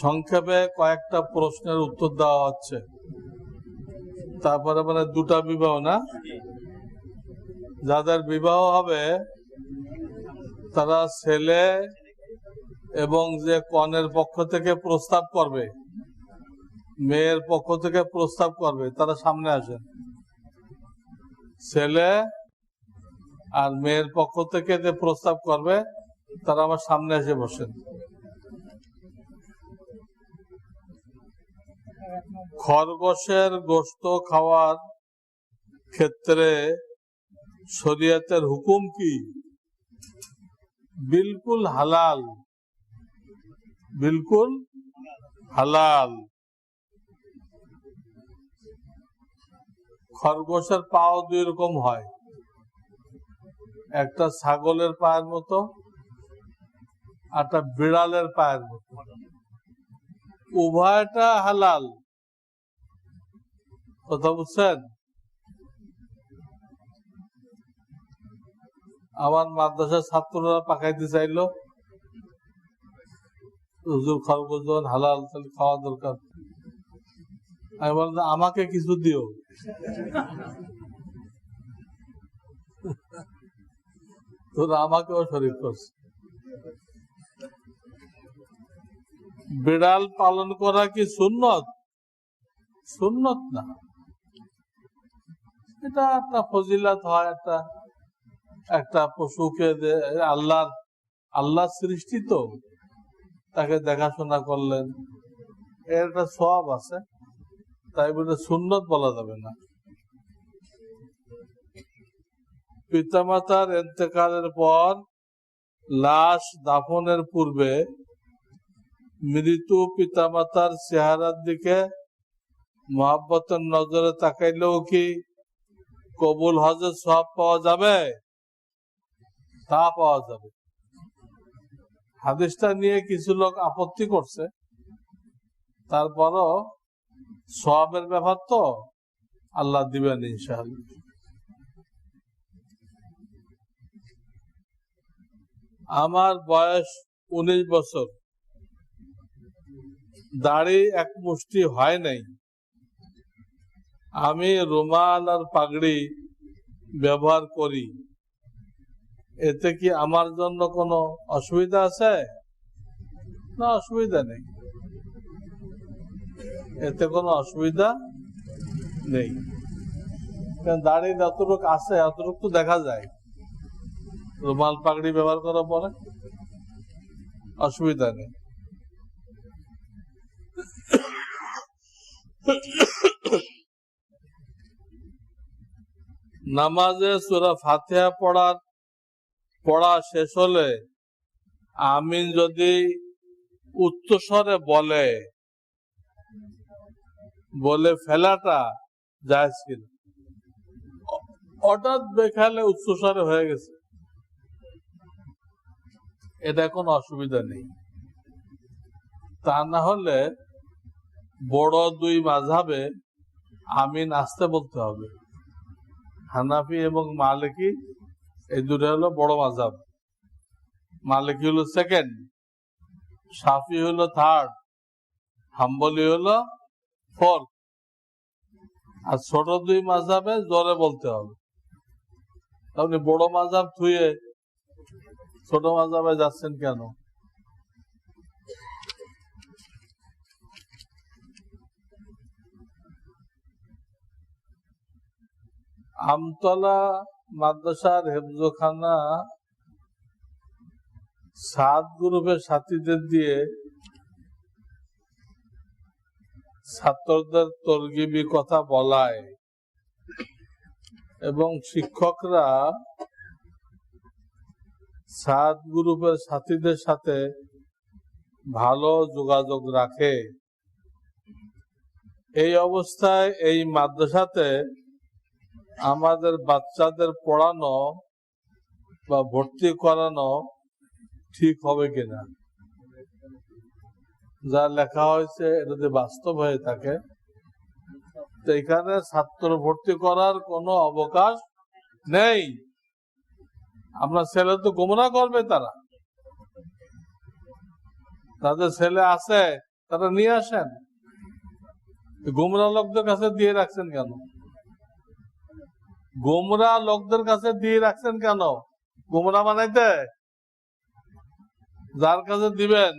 সংক্ষেপে কয়েকটা প্রশ্নের উত্তর দেওয়া হচ্ছে। তারপরে মানে দুটা বিবাহ না? যাদের বিবাহ হবে, তারা ছেলে এবং যে কনের পক্ষ থেকে প্রস্তাব করবে, মেয়ের পক্ষ থেকে প্রস্তাব করবে, তারা সামনে আসেন। ছেলে আর মেয়ের পক্ষ থেকে যে প্রস্তাব করবে, তারা আমার সামনে এসে বসেন। খরগোশের গোস্ত খাওয়ার ক্ষেত্রে শরীয়তের হুকুম কি? বিলকুল হালাল। বিলকুল হালাল। খরগোশের পাও দুই রকম হয়। একটা ছাগলের পায়ের মতো একটা বিড়ালের পায়ের মতো। উভয়টা হালাল। কথা বুঝছেন? আমার মাদ্রাসার ছাত্ররা পাকাইতে চাইলো। হুজুর খরগোশ যখন হালাল, তাহলে খাওয়া দরকার। আমি বললাম আমাকে কিছু দিও। তোরা আমাকেও শরীর করছে বিড়াল পালন করা কি সুন্নত? সুন্নত না। এটা একটা ফজিলাত হয়, একটা একটা পশুকে আল্লাহর আল্লাহর সৃষ্টি তো, তাকে দেখাশোনা করলেন। এর একটা সব আছে, তাই বলে সুন্নত বলা যাবে না। পিতামাতার এতেকালের পর লাশ দাফনের পূর্বে মৃত পিতামাতার চেহারার দিকে মহাব্বতের নজরে তাকাইলেও কি কবুল হজের সব পাওয়া যাবে? তা পাওয়া যাবে। হাদিসটা নিয়ে কিছু লোক আপত্তি করছে। তারপরও সবের ব্যাপার তো আল্লাহ দিবেন ইনশাআল্লাহ। আমার বয়স উনিশ বছর। দাড়ি এক মুষ্টি হয় নাই। আমি রুমাল আর পাগড়ি ব্যবহার করি। এতে কি আমার জন্য কোনো অসুবিধা আছে? না, অসুবিধা নেই। এতে কোনো অসুবিধা নেই। দাড়ি যতটুক আছে অতটুকু তো দেখা যায়। রুমাল পাগড়ি ব্যবহার করার পরে অসুবিধা নেই। নামাজে সুরা ফাতিহা পড়ার, পড়া শেষ হলে আমিন যদি উচ্চস্বরে বলে বলে ফেলাটা যায় ছিল হঠাৎ বেখালে উচ্চস্বরে হয়ে গেছে। এটা কোনো অসুবিধা নেই। তা না হলে বড় দুই মাঝাবে আমিন আসতে বলতে হবে। হানাফি এবং মালিকি, এই দুটো হলো বড় মাঝাব মালিকি হলো সেকেন্ড সাফি হলো থার্ড হাম্বলি হলো ফোর্থ আর ছোট দুই মাঝাবে জোরে বলতে হবে। আপনি বড় মাঝাব থুয়ে ছোট মাঝাবে যাচ্ছেন কেন? আমতলা মাদ্রাসার হেফজোখানা সাত গ্রুপের সাথীদের দিয়ে ছাত্রদের তরগিবি কথা বলায়। এবং শিক্ষকরা সাত গ্রুপের সাথীদের সাথে ভালো যোগাযোগ রাখে। এই অবস্থায় এই মাদ্রাসাতে আমাদের বাচ্চাদের পড়ানো বা ভর্তি করানো ঠিক হবে কিনা? যা লেখা হয়েছে, এটা যদি বাস্তব হয়ে থাকে, তো এখানে ছাত্র ভর্তি করার কোনো অবকাশ নেই। আপনার ছেলে তো গোমরা করবে তারা। তাদের ছেলে আছে, তারা নিয়ে আসেন। গোমরা লোকদের কাছে দিয়ে রাখছেন কেন? গোমরা লোকদের কাছে দিয়ে রাখছেন কেন? গোমরা বানাইতে? যার কাছে দিবেন,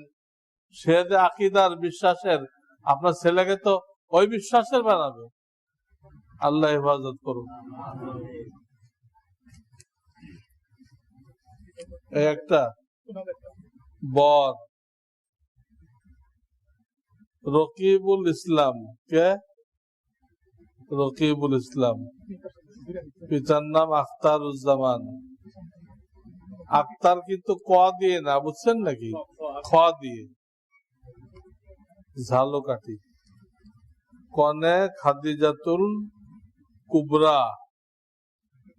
সে যে আকিদার বিশ্বাসের, আপনার ছেলেকে তো ওই বিশ্বাসের বানাবে। আল্লাহ হেফাজত করুন। একটা বর, রকিবুল ইসলাম। কে? রকিবুল ইসলাম। পিতার নাম আখতারুজ্জামান। আক্তার কিন্তু ক দিয়ে না, বুঝছেন নাকি? খ দিয়ে। ঝালকাঠি কনে খাদিজাতুল কুবরা।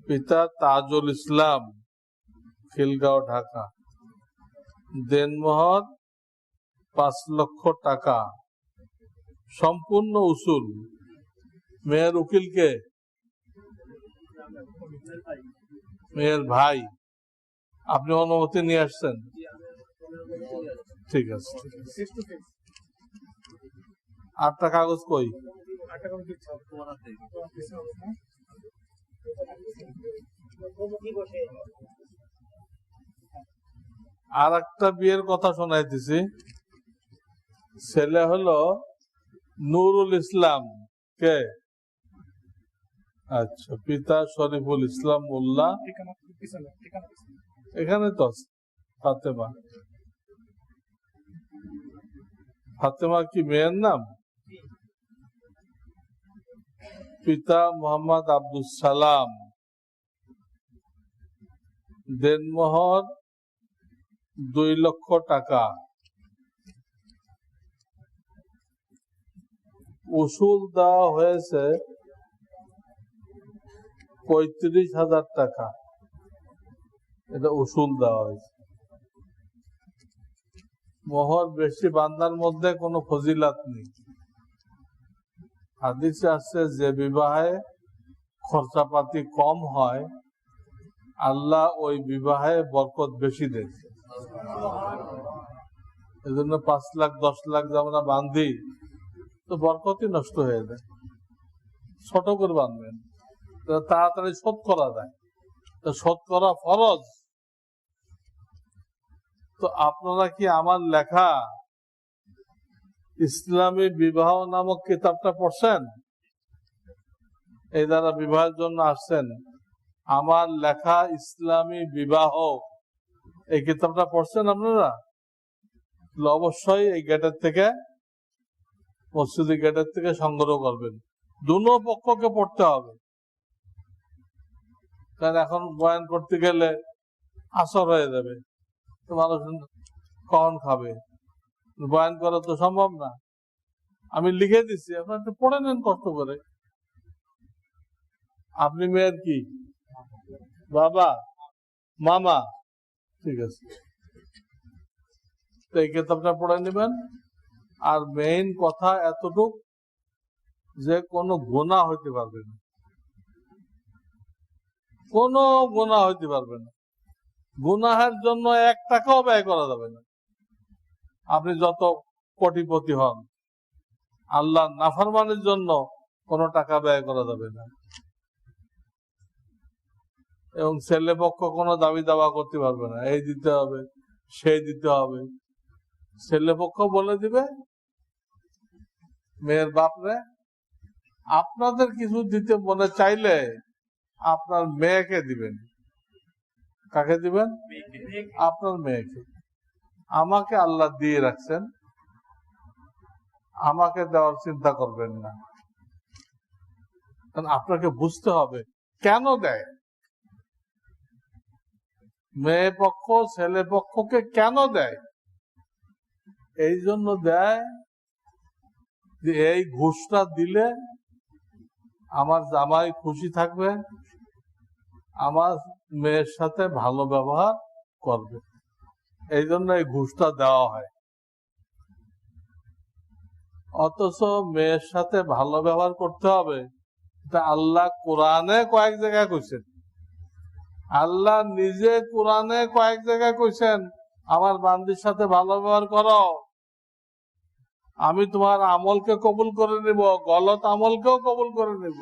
পিতা তাজুল ইসলাম, খিলগাঁও, ঢাকা। দেনমোহর, পাঁচ লক্ষ টাকা। সম্পূর্ণ উসুল। মেয়ের উকিলকে মেয়ের ভাই, আপনি অনুমতি নিয়ে আসছেন? ঠিক আছে। আটটা কাগজ কই? আর একটা বিয়ের কথা শোনাইতেছি। ছেলে হলো নুরুল ইসলাম। কে? আচ্ছা পিতা শরীফুল ইসলাম মোল্লা। এখানে তো ফাতেমা। ফাতেমা কি মেয়ের নাম? পিতা মোহাম্মদ আব্দুল সালাম। দেনমোহর দুই লক্ষ টাকা। উসুল দেওয়া হয়েছে পঁয়ত্রিশ হাজার টাকা। এটা উসুল দেওয়া হয়েছে। মোহর বেশি বান্দার মধ্যে কোনো ফজিলাত নেই। হাদিসে আসছে যে বিবাহে খরচাপাতি কম হয়, আল্লাহ ওই বিবাহে বরকত বেশি দেয় এজন্য পাঁচ লাখ, দশ লাখ আমরা বান্ধি, তো বরকতই নষ্ট হয়ে যায়। ছোট করে বাঁধবেন তাড়াতাড়ি শোধ করা যায়। তো শোধ করা ফরজ? তো আপনারা কি আমার লেখা ইসলামী বিবাহ নামক কিতাবটা পড়ছেন? এই দ্বারা বিবাহের জন্য আসছেন, আমার লেখা ইসলামী বিবাহ, এই কিতাবটা পড়ছেন আপনারা? অবশ্যই এই গেটের থেকে, মসজিদের গেটের থেকে সংগ্রহ করবেন। দুনো পক্ষকে পড়তে হবে। কারণ এখন বয়ান করতে গেলে আসর হয়ে যাবে। তো মানুষ কখন খাবে? বয়ান করা তো সম্ভব না। আমি লিখে দিচ্ছি আপনার একটু পড়ে নেন কষ্ট করে। আপনি মেয়ের কি? বাবা, মামা। ঠিক আছে। তো এই কিতাবটা পড়ে নেবেন। আর মেইন কথা এতটুক যে কোনো গোনা হইতে পারবে না। কোনো গোনা হইতে পারবে না। গুনাহের জন্য এক টাকাও ব্যয় করা যাবে না। আপনি যত কোটিপতি হন, আল্লাহ নাফরমানের জন্য কোনো টাকা ব্যয় করা যাবে না। এবং ছেলে পক্ষ কোনো দাবি দাবা করতে পারবে না। এই দিতে হবে, সেই দিতে হবে। ছেলে পক্ষ বলে দিবে, মেয়ের বাপরে, আপনাদের কিছু দিতে মনে চাইলে আপনার মেয়েকে দিবেন। কাকে দিবেন? আপনার মেয়েকে। আমাকে আল্লাহ দিয়ে রাখছেন। আমাকে দেওয়ার চিন্তা করবেন না। কারণ আপনাকে বুঝতে হবে কেন দেয়? মেয়ে পক্ষ ছেলে পক্ষকে কেন দেয়? এই জন্য দেয় যে এই ঘুষটা দিলে আমার জামাই খুশি থাকবে আমার মেয়ের সাথে ভালো ব্যবহার করবে। এই জন্য এই ঘুষটা দেওয়া হয়। অথচ মেয়ের সাথে ভালো ব্যবহার করতে হবে। আল্লাহ কোরআনে কয়েক জায়গায় কইছেন। আল্লাহ নিজে কোরআনে কয়েক জায়গায় কইছেন, আমার বান্দির সাথে ভালো ব্যবহার করো। আমি তোমার আমলকে কবুল করে নেব, গলত আমলকেও কবুল করে নেব।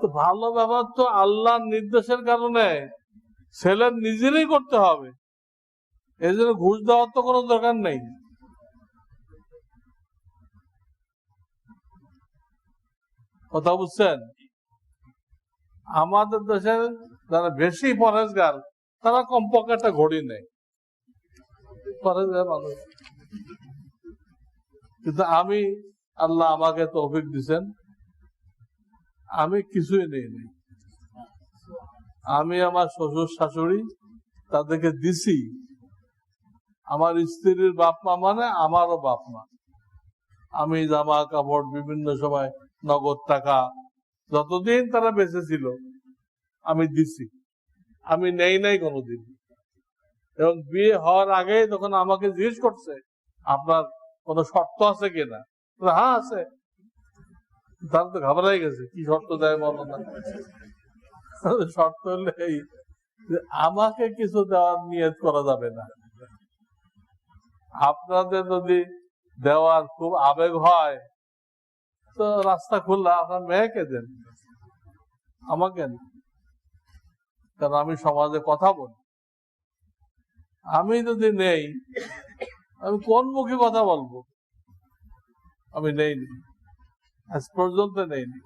তো ভালো ব্যবহার তো আল্লাহর নির্দেশের কারণে ছেলের নিজেরই করতে হবে। এই জন্য ঘুষ দেওয়ার তো কোনো দরকার নেই। কথা বুঝছেন? আমাদের দেশের যারা বেশি পরেজগার তারা কমপক্ষে একটা ঘড়ি নেই পরেজগার মানুষ। কিন্তু আমি আল্লাহ আমাকে তৌফিক দিছেন। আমি কিছুই নেই নি আমি আমার শ্বশুর, শাশুড়ি তাদেরকে দিছি। আমার স্ত্রীর বাপ মা মানে আমারও বাপ মা। আমি জামা কাপড় বিভিন্ন সময় নগদ টাকা যতদিন তারা বেঁচে ছিল আমি দিছি। আমি নেই নাই কোনোদিন। এবং বিয়ে হওয়ার আগে তখন আমাকে জিজ্ঞেস করছে, আপনার কোনো শর্ত আছে কিনা? হ্যাঁ আছে। তার তো ঘাবড়াই গেছে, কি শর্ত দেয় বলো না। শর্ত হলে আমাকে কিছু দেওয়ার নিয়ত করা যাবে না। আপনাদের যদি দেওয়ার খুব আবেগ হয়, তো রাস্তা খোলা আপনার মেয়েকে দেন, আমাকে। কারণ আমি সমাজে কথা বলি। আমি যদি নেই আমি কোন মুখে কথা বলব? আমি নেইনি। আজ পর্যন্ত নেইনি।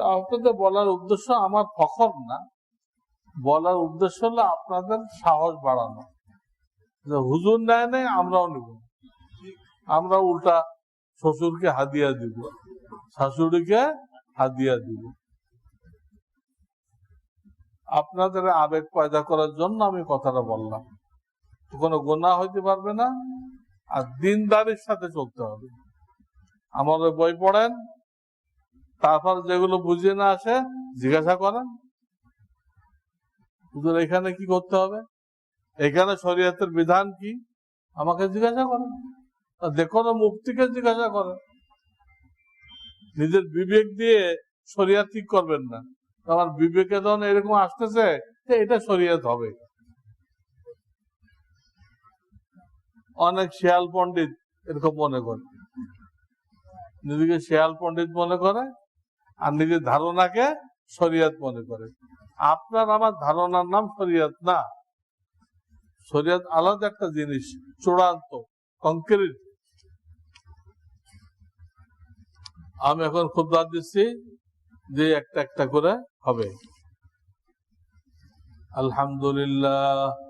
আপনাদের বলার উদ্দেশ্য আমার ফখর না। বলার উদ্দেশ্য হলো আপনাদের সাহস বাড়ানো। হুজুর নেয় নেই, আমরাও নিব। আমরা উল্টা শ্বশুরকে হাদিয়া দিব। শাশুড়িকে হাদিয়া দিব। আপনাদের আবেগ পয়দা করার জন্য আমি কথাটা বললাম। কোনো গোনা হইতে পারবে না, আর দিনদারির সাথে চলতে হবে। ওই বই পড়েন, তারপর যেগুলো বুঝে না আসে, জিজ্ঞাসা করেন। হুজুর, এখানে কি করতে হবে? এখানে শরীয়তের বিধান কি? আমাকে জিজ্ঞাসা করেন। যে কোনো মুক্তিকে জিজ্ঞাসা করেন। নিজের বিবেক দিয়ে শরিয়াত ঠিক করবেন না। আমার বিবেকে যখন এরকম আসতেছে এটা শরিয়াত হবে। অনেক শেয়াল পণ্ডিত এরকম মনে করে। নিজেকে শেয়াল পণ্ডিত মনে করে আর নিজের ধারণাকে শরিয়াত মনে করে। আপনার আমার ধারণার নাম শরিয়াত না। শরিয়াত আলাদা একটা জিনিস, চূড়ান্ত কংক্রিট আমি এখন খুব খুদবা দিচ্ছি যে একটা একটা করে হবে। আলহামদুলিল্লাহ।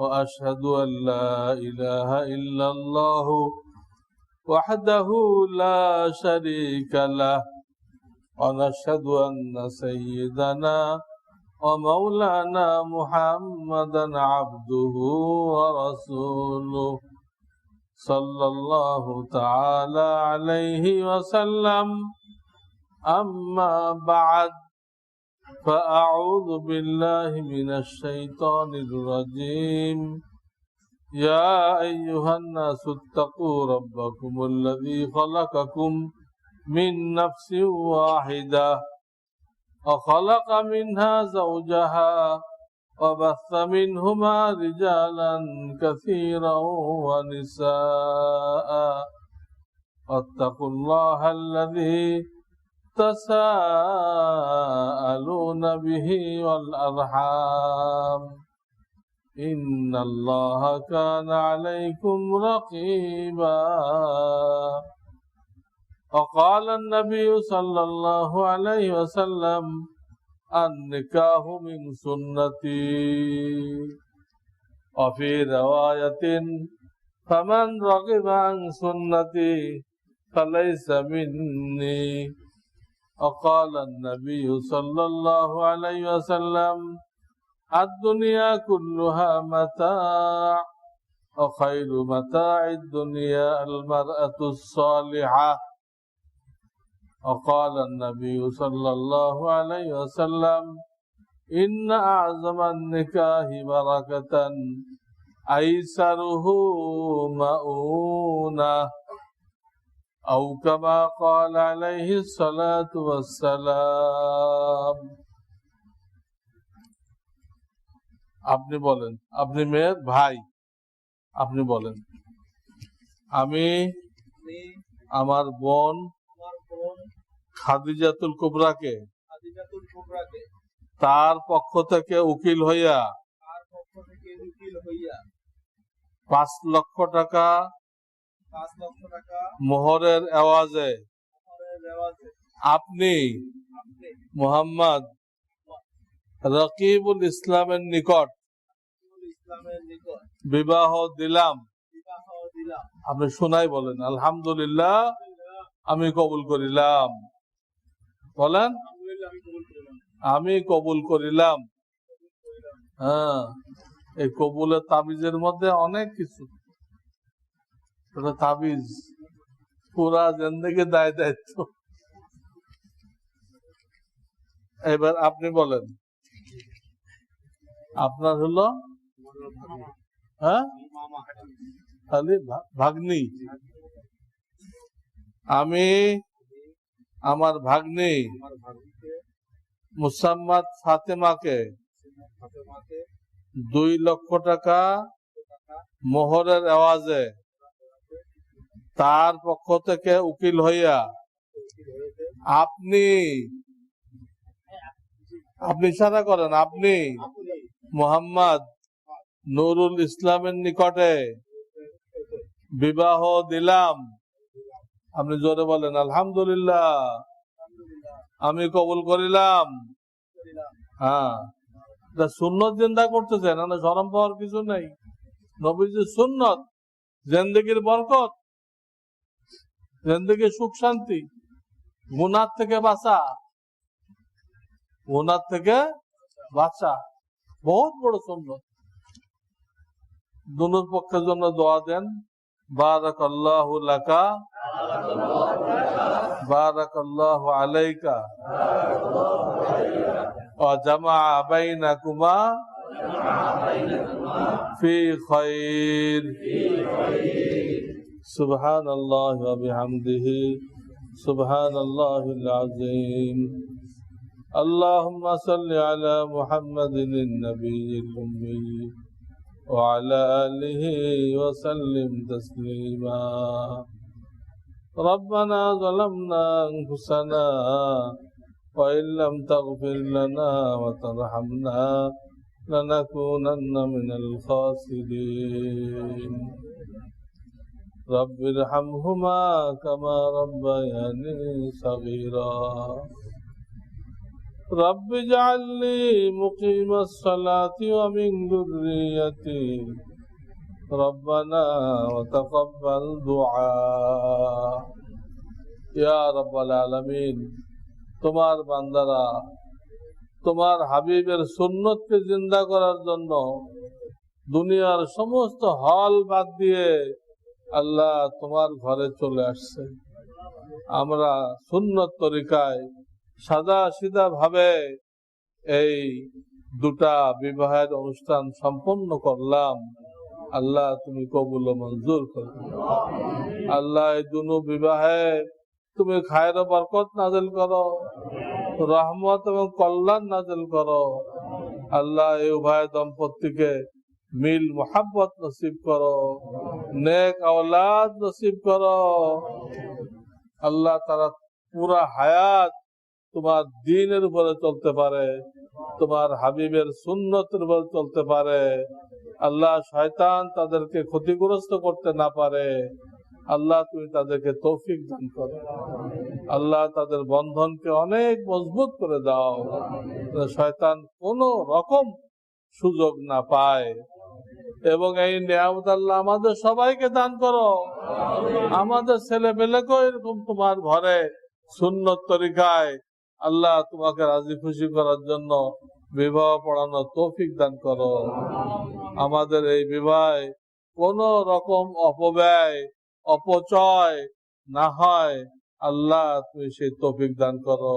وأشهد أن لا إله إلا الله وحده لا شريك له ونشهد أن سيدنا ومولانا محمدا عبده ورسوله صلى الله تعالى عليه وسلم. أما بعد فأعوذ بالله من الشيطان الرجيم. يا أيها الناس اتقوا ربكم الذي خلقكم من نفس واحدة وخلق منها زوجها وبث منهما رجالا كثيرا ونساء. واتقوا الله الذي تساءلون به والأرحام. إن الله كان عليكم رقيبا. وقال النبي صلى الله عليه وسلم النكاح من سنتي. وفي رواية فمن رغب عن سنتي فليس مني. وقال النبي صلى الله عليه وسلم الدنيا كلها متاع وخير متاع الدنيا المرأة الصالحة. وقال النبي صلى الله عليه وسلم إن أعظم النكاح بركة أيسره مؤونة. أو كما قال عليه الصلاة والسلام আপনি বলেন আপনি মেয়ের ভাই আপনি বলেন আমি আমি আমার বোন আমার বোন খাদিজাতুল কুবরাকে খাদিজাতুল কুবরাকে তার পক্ষ থেকে উকিল হইয়া তার পক্ষ থেকে উকিল হইয়া পাঁচ লক্ষ টাকা পাঁচ লক্ষ টাকা মোহরের আওয়াজে আপনি মোহাম্মদ রকিবুল ইসলামের নিকট বিবাহ দিলাম। আপনি শোনাই বলেন আলহামদুলিল্লাহ আমি কবুল করিলাম। বলেন আমি কবুল আমি কবুল করিলাম। হ্যাঁ এই কবুলের তাবিজের মধ্যে অনেক কিছু। এটা তাবিজ। পুরা জিন্দগি দায় দায়িত্ব। এবার আপনি বলেন। আপনার হলো? হ্যাঁ? খালি ভাগ্নি। আমি আমার ভাগ্নি মুসাম্মাদ ফাতেমাকে দুই লক্ষ টাকা মোহরের আওয়াজে তার পক্ষ থেকে উকিল হইয়া আপনি আপনি সারা করেন, আপনি মোহাম্মদ নুরুল ইসলামের নিকটে বিবাহ দিলাম। আপনি জোরে বলেন, আলহামদুলিল্লাহ, আমি কবুল করিলাম। হ্যাঁ। সুন্নত জিন্দা করতেছেন না সরম পাওয়ার কিছু নেই। নবীজির সুন্নত, জেন্দিগির বরকত। জেন্দিগির সুখ শান্তি গুনার থেকে বাঁচা গুনার থেকে বাঁচা বহুত বড় সুন্নত দুনুর পক্ষের জন্য দোয়া দেন বারাক আল্লাহ লাকা বারাক আল্লাহ আলাইকা وجمع بينكما في خير سبحان الله وبحمده. سبحان الله العظيم. اللهم صل على محمد النبي الأمي وعلى آله وسلم تسليما. ربنا ظلمنا أنفسنا وإن لم تغفر لنا وترحمنا لنكونن من الخاسرين. رب ارحمهما كما ربياني صغيرا رب اجعل لي مقيم الصلاة ومن ذريتي ربنا وتقبل دعاء يا رب العالمين তোমার বান্দারা তোমার হাবিবের সুন্নতকে জিন্দা করার জন্য দুনিয়ার সমস্ত হল বাদ দিয়ে আল্লাহ তোমার ঘরে চলে আসছে। আমরা সুন্নত তরিকায় সাদা সিধা ভাবে এই দুটা বিবাহের অনুষ্ঠান সম্পন্ন করলাম। আল্লাহ তুমি কবুল মঞ্জুর করো। আল্লাহ এই দুনু বিবাহে তুমি খায়ের বরকত নাজেল করো, রহমত এবং কল্যাণ নাজেল করো। আল্লাহ এই উভয় দম্পতিকে মিল মোহাব্বত নসিব করো। নসিব আল্লাহ তারা পুরা হায়াত তোমার দিনের উপরে চলতে পারে, তোমার হাবিবের সুন্নতের উপরে চলতে পারে। আল্লাহ শয়তান তাদেরকে ক্ষতিগ্রস্ত করতে না পারে। আল্লাহ তুমি তাদেরকে তৌফিক দান করো। আল্লাহ তাদের বন্ধনকে অনেক মজবুত করে দাও শয়তান কোন রকম সুযোগ না পায়। এবং এই নিয়ামত আল্লাহ আমাদের সবাইকে দান করো। আমাদের ছেলে পেলেকেও এরকম তোমার ঘরে সুন্নত তরিকায় আল্লাহ তোমাকে রাজি খুশি করার জন্য বিবাহ পড়ানোর তৌফিক দান করো। আমাদের এই বিবাহ কোন রকম অপব্যয়, অপচয় না হয়, আল্লাহ তুমি সেই তৌফিক দান করো।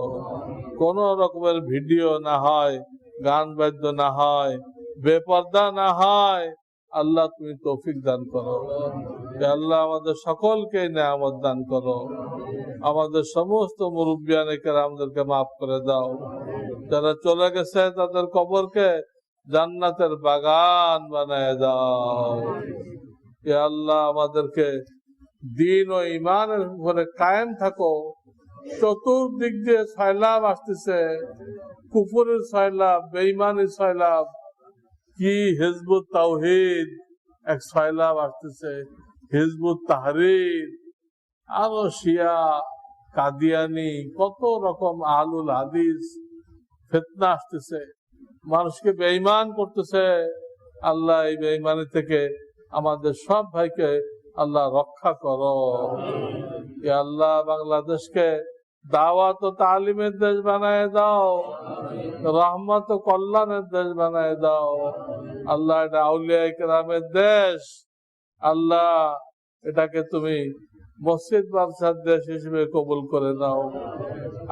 কোন রকমের ভিডিও না হয়, গান বাদ্য না হয়, বেপর্দা না হয় আল্লাহ তুমি তৌফিক দান করো। আল্লাহ, আমাদের সকলকে নেয়ামত দান করো। আমাদের সমস্ত মুরব্বিয়ানিকে আমাদেরকে মাফ করে দাও। যারা চলে গেছে তাদের কবরকে জান্নাতের বাগান বানায় দাও। আল্লাহ, আমাদেরকে দিন ও ইমানের উপরে কায়েম থাকো। চতুর্দিক দিয়ে সয়লাভ আসতেছে। কুকুরের সয়লাভ বেইমানের সয়লাভ কি হিজবুত তাওহিদ? এক সয়লাভ আসতেছে হিজবুত তাহরির। আরও শিয়া কাদিয়ানি কত রকম আলুল হাদিস ফেতনা আসতেছে। মানুষকে বেঈমান করতেছে। আল্লাহ এই বেঈমানি থেকে আমাদের সব ভাইকে আল্লাহ রক্ষা করো। আল্লাহ বাংলাদেশকে দাওয়াত ও তালিমের দেশ বানায় দাও। রহমত ও কল্যাণের দেশ বানায় দাও। আল্লাহ এটা আউলিয়া ইকরামের দেশ। আল্লাহ এটাকে তুমি মসজিদ বাদশার দেশ হিসেবে কবুল করে দাও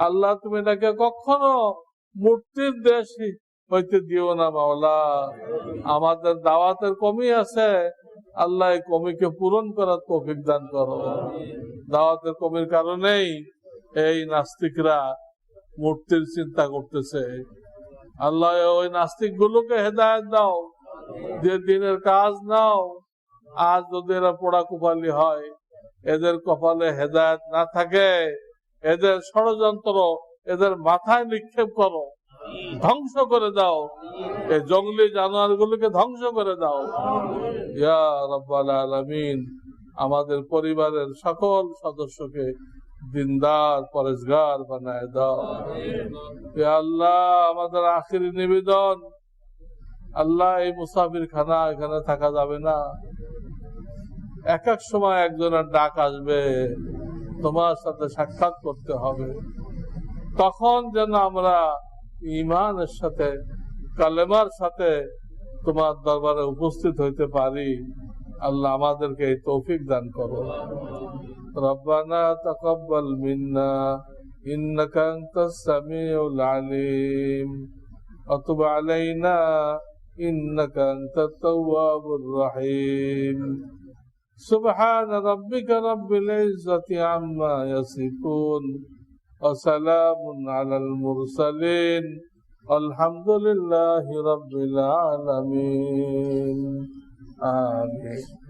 আল্লাহ তুমি এটাকে কখনো মূর্তির দেশ হইতে দিও না মাওলা। আমাদের দাওয়াতের কমি আছে। আল্লাহ এই কমিকে পূরণ করার তৌফিক দান করো। দাওয়াতের কমির কারণেই এই নাস্তিকরা মূর্তির চিন্তা করতেছে। আল্লাহ, ওই নাস্তিক গুলোকে হেদায়ত দাও, যে দিনের কাজ নাও, আজ যদি এরা পোড়া কুপালি হয়, এদের কপালে হেদায়ত না থাকে, এদের ষড়যন্ত্র এদের মাথায় নিক্ষেপ করো, ধ্বংস করে দাও, এই জঙ্গলি জানোয়ার গুলোকে ধ্বংস করে দাও। ইয়া রব্বাল আমাদের পরিবারের সকল সদস্যকে দিনদার, পরেশগার বানায় দাও। আল্লাহ, আমাদের আখিরি নিবেদন। আল্লাহ, এই মুসাফির খানা এখানে থাকা যাবে না। এক এক সময় একজনের ডাক আসবে, তোমার সাথে সাক্ষাৎ করতে হবে। তখন যেন আমরা ইমানের সাথে, কালেমার সাথে তোমার দরবারে উপস্থিত হইতে পারি। আল্লাহ আমাদেরকে এই তৌফিক দান করো ربنا تقبل منا إنك أنت السميع العليم. وتب علينا إنك أنت التواب الرحيم. سبحان ربك رب العزة عما يصفون وسلام على المرسلين. الحمد لله رب العالمين. آمين.